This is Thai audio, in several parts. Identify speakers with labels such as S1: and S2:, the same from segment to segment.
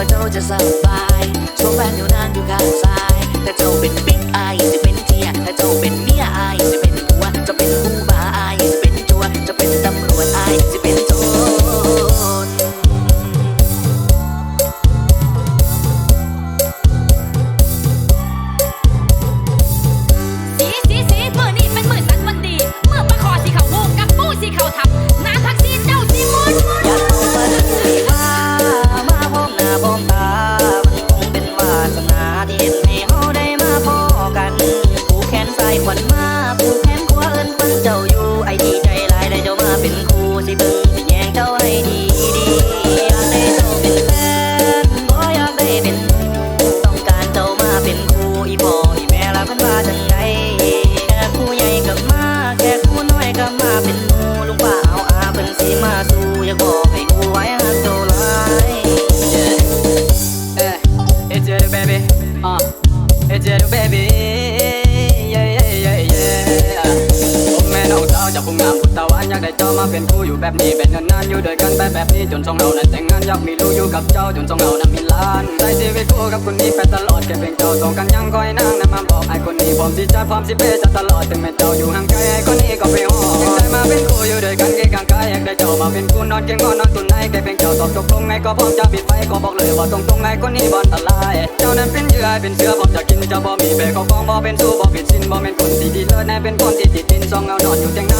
S1: ว่าเจ้าจะสบายช่แฟนอยู่นานอยู่ข้างซ้ายถ้าเจ้าเป็นปิ๊กอายจะเป็นเทียถ้าเจ้าเป็นเมียอายจะเป็น
S2: ผู้แถมขัเคนเจ้าอยู่ไอ้ดีใจลายได้เจ้ามาเป็นครูสิเบิ่งสิแยงเจ้าให้ดี
S3: จะพุ่งงามบุตรวานอยากได้เจ้ามาเป็นคู่อยู่แบบนี้เป็นเงินนานอยู่ด้วยกันไปแบบนี้จนสองเรานั้นแต่งงานอยากมีลูกอยู่กับเจ้าจนสองเรานั้นมีล้านใช้ชีวิตคู่กับคนนี้ไปตลอดแค่เพียงเจ้าต้องกันยังคอยนั่งนั้นมาบอกไอ้คนนี้ผมที่จะพร้อมสิเปจะตลอดถึงแม้เจ้าอยู่ห่างไกลไอ้คนนี้ก็ไปหอยังได้มาเป็นคู่อยู่ด้วยกันเกี่ยงกายอยากได้เจ้ามาเป็นคู่นอนเกี่ยงงอนนอนตุนให้แค่เพียงเจ้าตอบตกลงไงก็พร้อมจะปิดไฟก็บอกเลยว่าตรงตรงไงคนนี้บอลตลายเจ้านั้นเป็นเหยื่อเป็นเสื้อผมจะกินเจ้าบ่มีเบกขาฟ้องบ่เป็นสู้บ่ผิดสินบ่เป็นคนที่ดีเลิศแน่เป็นคนที่ติดดินซองเงานอนอยู่เตียงนั้น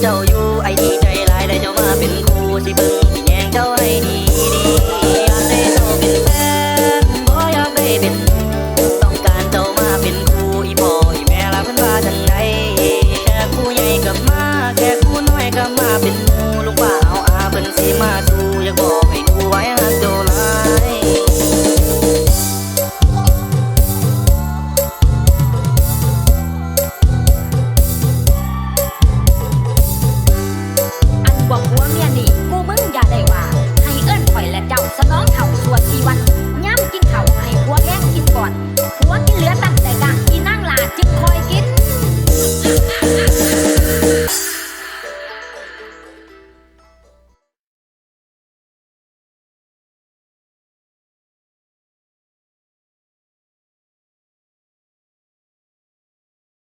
S2: เจ้าอยู่ไอ้ดีใจหลายได้เจ้ามาเป็นครูสิเบิ่ง